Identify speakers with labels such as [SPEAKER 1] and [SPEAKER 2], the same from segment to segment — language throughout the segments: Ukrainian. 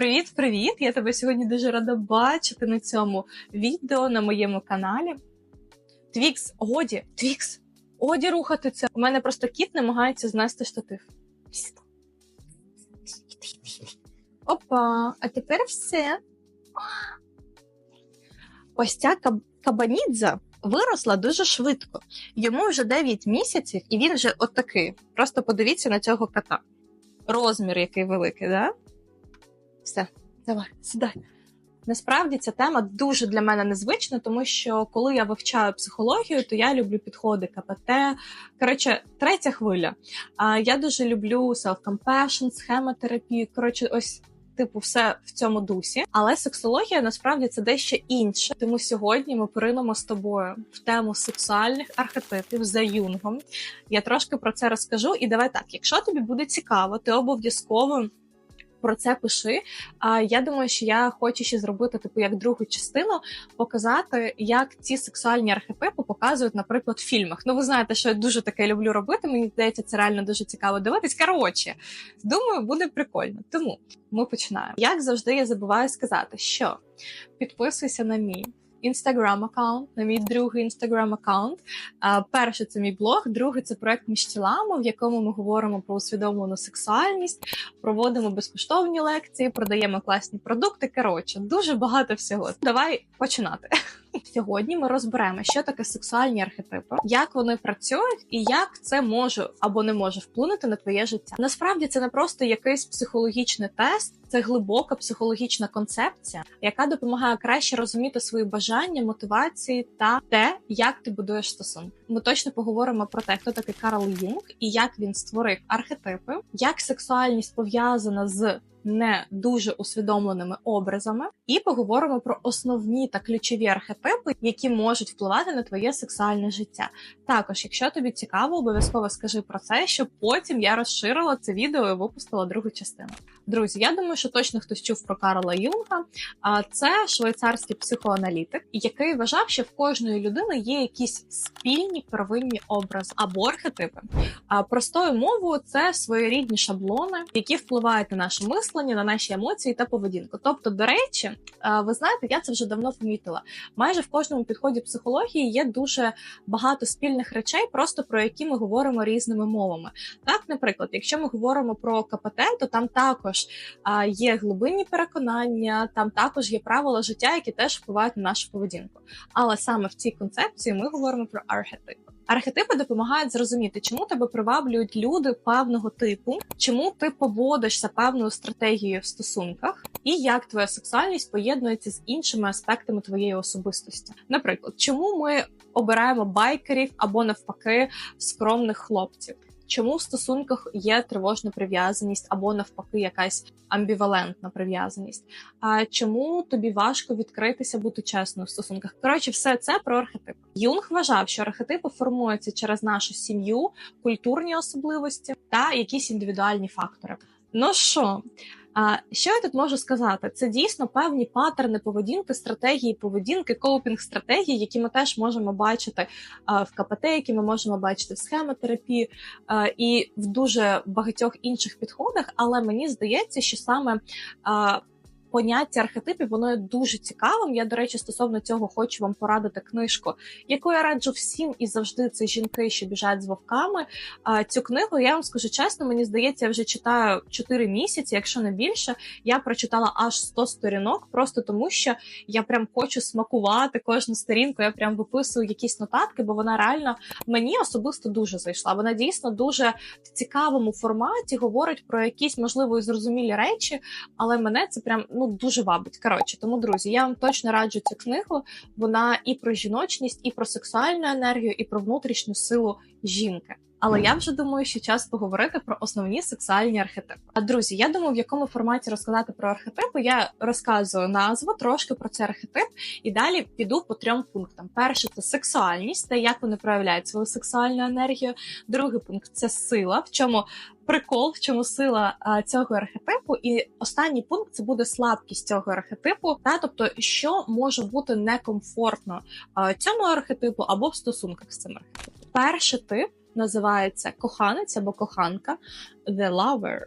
[SPEAKER 1] Привіт-привіт! Я тебе сьогодні дуже рада бачити на цьому відео на моєму каналі. Твікс, годі, Твікс, годі рухати це. У мене просто кіт намагається знести штатив. Опа, а тепер все. Ось ця каб- кабанідза виросла дуже швидко. Йому вже 9 місяців, і він вже отакий. Просто подивіться на цього кота. Розмір який великий, да? Все, давай, сідай. Насправді ця тема дуже для мене незвична, тому що коли я вивчаю психологію, то я люблю підходи КПТ. Коротше, третя хвиля. А я дуже люблю self-compassion, схемотерапію. Коротше, ось. Типу, все в цьому дусі, але сексологія насправді це дещо інше. Тому сьогодні ми поринемо з тобою в тему сексуальних архетипів за юнгом. Я трошки про це розкажу. І давай так, якщо тобі буде цікаво, ти обов'язково про це пиши. А я думаю, що я хочу ще зробити типу як другу частину, показати, як ці сексуальні архетипи показують, наприклад, в фільмах. Ну, ви знаєте, що я дуже таке люблю робити. Мені здається, це реально дуже цікаво дивитись. Коротше, думаю, буде прикольно. Тому ми починаємо. Як завжди, я забуваю сказати, що підписуйся на мій. Інстаграм аккаунт, на мій другий інстаграм аккаунт. Перший це мій блог, другий це проект між тілами, в якому ми говоримо про усвідомлену сексуальність, проводимо безкоштовні лекції, продаємо класні продукти. Коротше, дуже багато всього. Давай починати. Сьогодні ми розберемо, що таке сексуальні архетипи, як вони працюють, і як це може або не може вплинути на твоє життя. Насправді це не просто якийсь психологічний тест, це глибока психологічна концепція, яка допомагає краще розуміти свої бажання, мотивації та те, як ти будуєш стосунки. Ми точно поговоримо про те, хто такий Карл Юнг і як він створив архетипи, як сексуальність пов'язана з не дуже усвідомленими образами, і поговоримо про основні та ключові архетипи, які можуть впливати на твоє сексуальне життя. Також, якщо тобі цікаво, обов'язково скажи про це, щоб потім я розширила це відео і випустила другу частину. Друзі, я думаю, що точно хтось чув про Карла Юнга. Це швейцарський психоаналітик, який вважав, що в кожної людини є якісь спільні первинні образи або архетипи. А простою мовою це своєрідні шаблони, які впливають на наше мислення, на наші емоції та поведінку. Тобто, до речі, ви знаєте, я це вже давно помітила. Майже в кожному підході психології є дуже багато спільних речей, просто про які ми говоримо різними мовами. Так, наприклад, якщо ми говоримо про КПТ, то там також а, є глибинні переконання, там також є правила життя, які теж впливають на нашу поведінку. Але саме в цій концепції ми говоримо про архетипи. Архетипи допомагають зрозуміти, чому тебе приваблюють люди певного типу, чому ти поводишся певною стратегією в стосунках, і як твоя сексуальність поєднується з іншими аспектами твоєї особистості. Наприклад, чому ми обираємо байкерів або навпаки скромних хлопців. Чому в стосунках є тривожна прив'язаність або навпаки якась амбівалентна прив'язаність? А чому тобі важко відкритися бути чесною в стосунках? Коротше, все це про архетип. Юнг вважав, що архетипи формуються через нашу сім'ю, культурні особливості та якісь індивідуальні фактори. Ну що? Що я тут можу сказати? Це дійсно певні паттерни поведінки, стратегії поведінки, коупінг стратегії, які ми теж можемо бачити в КПТ, які ми можемо бачити в схемотерапії і в дуже багатьох інших підходах. Але мені здається, що саме поняття архетипів воно є дуже цікавим. Я, до речі, стосовно цього хочу вам порадити книжку, яку я раджу всім і завжди це жінки, що біжать з вовками. Цю книгу я вам скажу чесно, мені здається, я вже читаю 4 місяці, якщо не більше. Я прочитала аж 100 сторінок, просто тому що я прям хочу смакувати кожну сторінку. Я прям виписую якісь нотатки, бо вона реально мені особисто дуже зайшла. Вона дійсно дуже в цікавому форматі говорить про якісь можливо і зрозумілі речі, але мене це прям ну дуже вабить. Коротше, тому друзі, я вам точно раджу цю книгу. Вона і про жіночність, і про сексуальну енергію, і про внутрішню силу жінки. Але я вже думаю, що час поговорити про основні сексуальні архетипи. А друзі, я думаю, в якому форматі розказати про архетипи. Я розказую назву трошки про цей архетип, і далі піду по трьом пунктам: перший це сексуальність, та як вони проявляють свою сексуальну енергію. Другий пункт це сила, в чому прикол, в чому сила а, цього архетипу. І останній пункт це буде слабкість цього архетипу, та тобто, що може бути некомфортно а, цьому архетипу або в стосунках з цим архетипом. Перший тип називається коханець або коханка The Lover.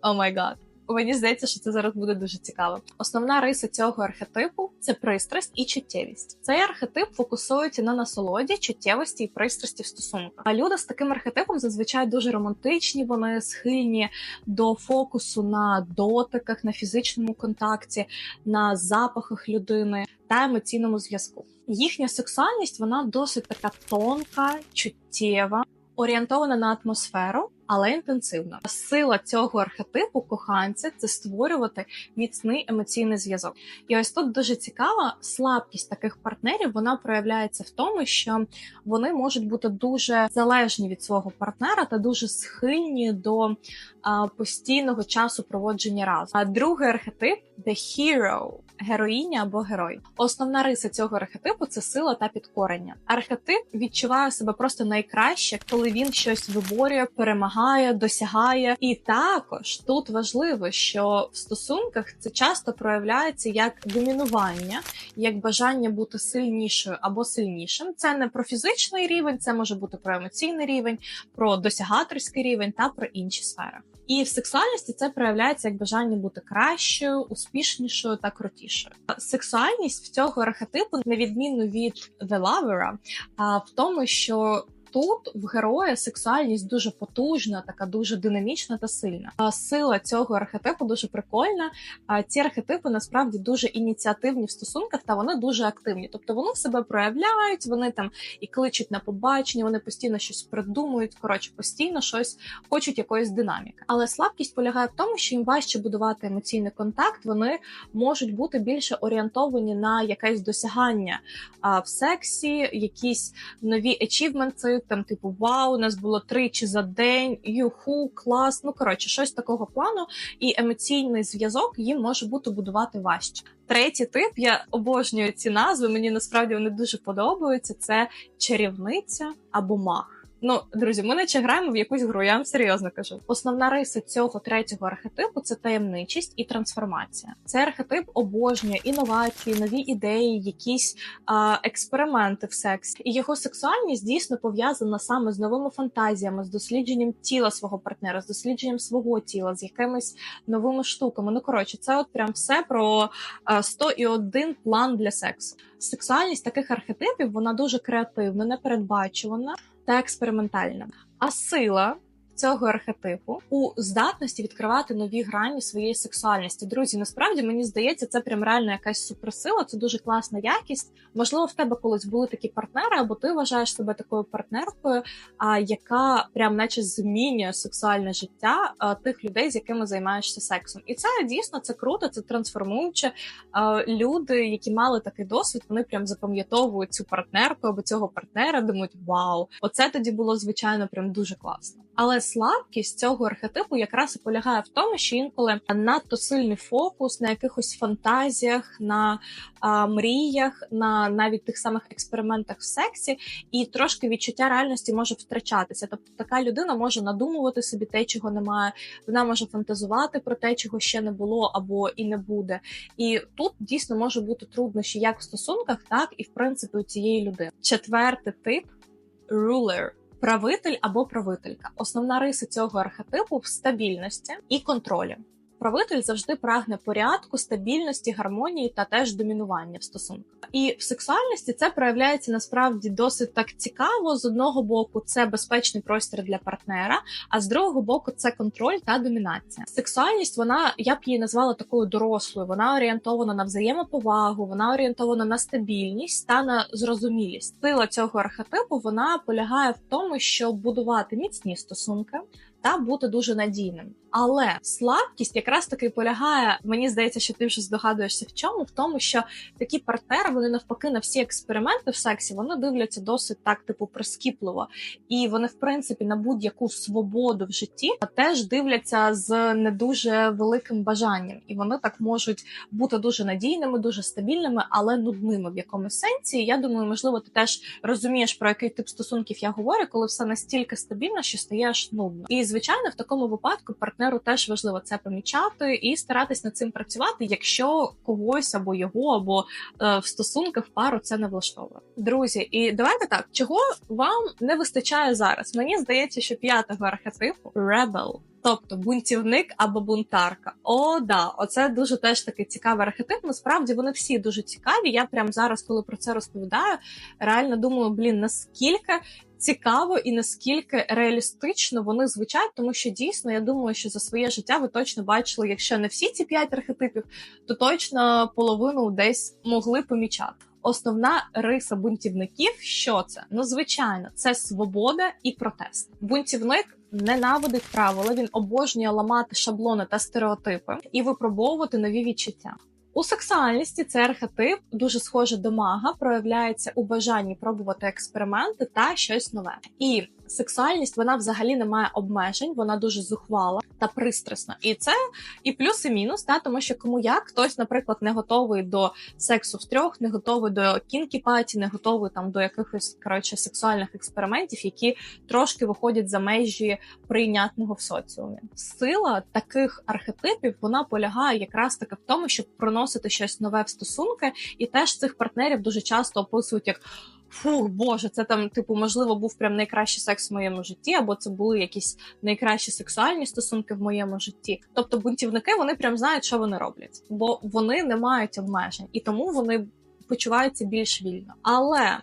[SPEAKER 1] О май гад. Мені здається, що це зараз буде дуже цікаво. Основна риса цього архетипу це пристрасть і чуттєвість. Цей архетип фокусується на насолоді, чуттєвості і пристрасті в стосунках. А люди з таким архетипом зазвичай дуже романтичні. Вони схильні до фокусу на дотиках, на фізичному контакті, на запахах людини та емоційному зв'язку. Їхня сексуальність вона досить така тонка, чуттєва, орієнтована на атмосферу але інтенсивно. Сила цього архетипу коханця це створювати міцний емоційний зв'язок. І ось тут дуже цікава слабкість таких партнерів. Вона проявляється в тому, що вони можуть бути дуже залежні від свого партнера та дуже схильні до постійного часу проводження разом. А другий архетип the hero героїня або герой. Основна риса цього архетипу це сила та підкорення. Архетип відчуває себе просто найкраще, коли він щось виборює, перемагає, досягає. І також тут важливо, що в стосунках це часто проявляється як домінування, як бажання бути сильнішою або сильнішим. Це не про фізичний рівень, це може бути про емоційний рівень, про досягаторський рівень та про інші сфери. І в сексуальності це проявляється як бажання бути кращою, успішнішою та крутішою. Сексуальність в цього архетипу, на відміну від The Lover, в тому, що тут в героя сексуальність дуже потужна, така дуже динамічна та сильна. А сила цього архетипу дуже прикольна. А ці архетипи насправді дуже ініціативні в стосунках та вони дуже активні. Тобто вони себе проявляють, вони там і кличуть на побачення, вони постійно щось придумують. Коротше, постійно щось хочуть якоїсь динаміки. Але слабкість полягає в тому, що їм важче будувати емоційний контакт. Вони можуть бути більше орієнтовані на якесь досягання а, в сексі, якісь нові ачівменти, там, типу, вау, у нас було тричі за день, юху, клас. Ну коротше, щось такого плану, і емоційний зв'язок їм може бути будувати важче. Третій тип я обожнюю ці назви. Мені насправді вони дуже подобаються. Це чарівниця або маг. Ну, друзі, ми наче граємо в якусь гру, я вам серйозно кажу. Основна риса цього третього архетипу це таємничість і трансформація. Цей архетип обожнює інновації, нові ідеї, якісь а, експерименти в сексі. І його сексуальність дійсно пов'язана саме з новими фантазіями, з дослідженням тіла свого партнера, з дослідженням свого тіла, з якимись новими штуками. Ну коротше, це от прям все про а, 101 план для сексу. Сексуальність таких архетипів вона дуже креативна, непередбачувана та експериментальна. А сила цього архетипу у здатності відкривати нові грані своєї сексуальності. Друзі, насправді мені здається, це прям реально якась суперсила. Це дуже класна якість. Можливо, в тебе колись були такі партнери, або ти вважаєш себе такою партнеркою, а яка прям наче змінює сексуальне життя тих людей, з якими займаєшся сексом. І це дійсно це круто, це трансформуюче. Люди, які мали такий досвід, вони прям запам'ятовують цю партнерку або цього партнера, думають, вау, оце тоді було звичайно прям дуже класно. Але слабкість цього архетипу якраз і полягає в тому, що інколи надто сильний фокус на якихось фантазіях, на а, мріях, на навіть тих самих експериментах в сексі, і трошки відчуття реальності може втрачатися. Тобто така людина може надумувати собі те, чого немає, вона може фантазувати про те, чого ще не було або і не буде. І тут дійсно може бути труднощі як в стосунках, так і в принципі у цієї людини. Четвертий тип ruler правитель або правителька. Основна риса цього архетипу в стабільності і контролі. Правитель завжди прагне порядку, стабільності, гармонії та теж домінування в стосунках. І в сексуальності це проявляється насправді досить так цікаво. З одного боку, це безпечний простір для партнера, а з другого боку, це контроль та домінація. Сексуальність вона я б її назвала такою дорослою. Вона орієнтована на взаємоповагу, вона орієнтована на стабільність та на зрозумілість. Сила цього архетипу вона полягає в тому, щоб будувати міцні стосунки та бути дуже надійним. Але слабкість якраз таки полягає. Мені здається, що ти вже здогадуєшся в чому, в тому, що такі партнери вони навпаки на всі експерименти в сексі вони дивляться досить так, типу, прискіпливо, і вони, в принципі, на будь-яку свободу в житті теж дивляться з не дуже великим бажанням, і вони так можуть бути дуже надійними, дуже стабільними, але нудними в якомусь сенсі. Я думаю, можливо, ти теж розумієш про який тип стосунків я говорю, коли все настільки стабільно, що стає аж нудно. І звичайно, в такому випадку партнеру теж важливо це помічати і старатись над цим працювати, якщо когось або його, або е, в стосунках пару це не влаштовує. Друзі, і давайте так, чого вам не вистачає зараз? Мені здається, що п'ятого архетипу Rebel Тобто бунтівник або бунтарка. О, да, оце дуже теж такий цікавий архетип. Насправді вони всі дуже цікаві. Я прямо зараз, коли про це розповідаю, реально думаю, блін, наскільки цікаво і наскільки реалістично вони звучать, тому що дійсно я думаю, що за своє життя ви точно бачили, якщо не всі ці п'ять архетипів, то точно половину десь могли помічати. Основна риса бунтівників, що це? Ну, звичайно, це свобода і протест. Бунтівник ненавидить правила, він обожнює ламати шаблони та стереотипи і випробовувати нові відчуття. У сексуальності цей архетип дуже схоже до мага, проявляється у бажанні пробувати експерименти та щось нове. І сексуальність вона взагалі не має обмежень, вона дуже зухвала та пристрасна. І це і плюс, і мінус, та тому що кому як хтось, наприклад, не готовий до сексу в трьох, не готовий до кінкі-паті, не готовий там до якихось коротше сексуальних експериментів, які трошки виходять за межі прийнятного в соціумі. Сила таких архетипів вона полягає якраз таки в тому, щоб проносити щось нове в стосунки, і теж цих партнерів дуже часто описують як. Фух, боже, це там, типу, можливо, був прям найкращий секс в моєму житті, або це були якісь найкращі сексуальні стосунки в моєму житті. Тобто бунтівники вони прям знають, що вони роблять, бо вони не мають обмежень, і тому вони почуваються більш вільно. Але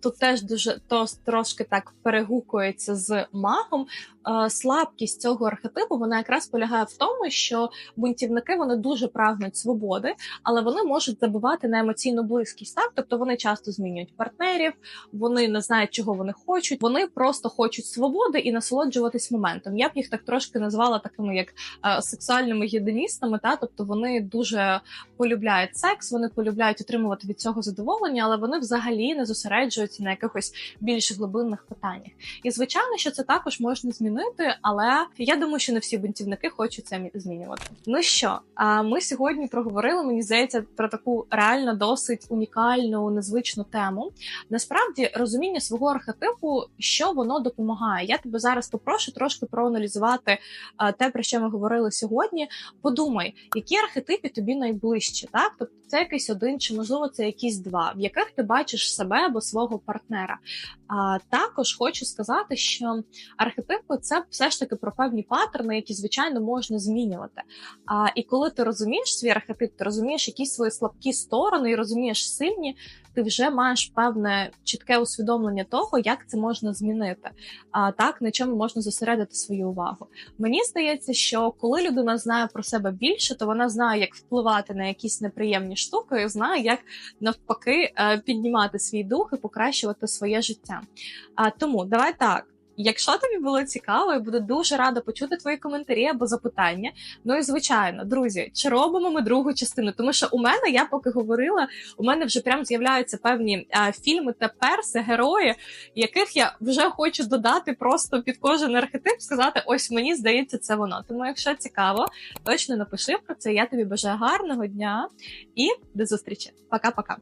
[SPEAKER 1] тут теж дуже то трошки так перегукується з магом. Е, слабкість цього архетипу вона якраз полягає в тому, що бунтівники вони дуже прагнуть свободи, але вони можуть забувати на емоційну близькість. Так, тобто вони часто змінюють партнерів, вони не знають, чого вони хочуть. Вони просто хочуть свободи і насолоджуватись моментом. Я б їх так трошки назвала такими, як е, сексуальними гедоністами. Та тобто вони дуже полюбляють секс, вони полюбляють отримувати від цього задоволення, але вони взагалі не зосереджуються на якихось більш глибинних питаннях. І звичайно, що це також можна змінити, але я думаю, що не всі бунтівники хочуть це змінювати. Ну що, ми сьогодні проговорили, мені здається, про таку реально досить унікальну, незвичну тему. Насправді, розуміння свого архетипу, що воно допомагає. Я тебе зараз попрошу трошки проаналізувати те, про що ми говорили сьогодні. Подумай, які архетипи тобі найближчі, так? Тобто це якийсь один, чи можливо це якісь два, в яких ти бачиш себе або свого партнера. А також хочу сказати, що архетипи це все ж таки про певні паттерни, які звичайно можна змінювати. А і коли ти розумієш свій архетип, ти розумієш якісь свої слабкі сторони і розумієш сильні, ти вже маєш певне чітке усвідомлення того, як це можна змінити, а так на чому можна зосередити свою увагу. Мені здається, що коли людина знає про себе більше, то вона знає, як впливати на якісь неприємні штуки, і знає, як навпаки е, піднімати свій дух і покращувати своє життя. А тому давай так. Якщо тобі було цікаво, я буду дуже рада почути твої коментарі або запитання. Ну і звичайно, друзі, чи робимо ми другу частину? Тому що у мене, я поки говорила, у мене вже прям з'являються певні а, фільми та перси, герої, яких я вже хочу додати просто під кожен архетип, сказати: ось мені здається, це воно. Тому, якщо цікаво, точно напиши про це. Я тобі бажаю гарного дня і до зустрічі. Пока-пока.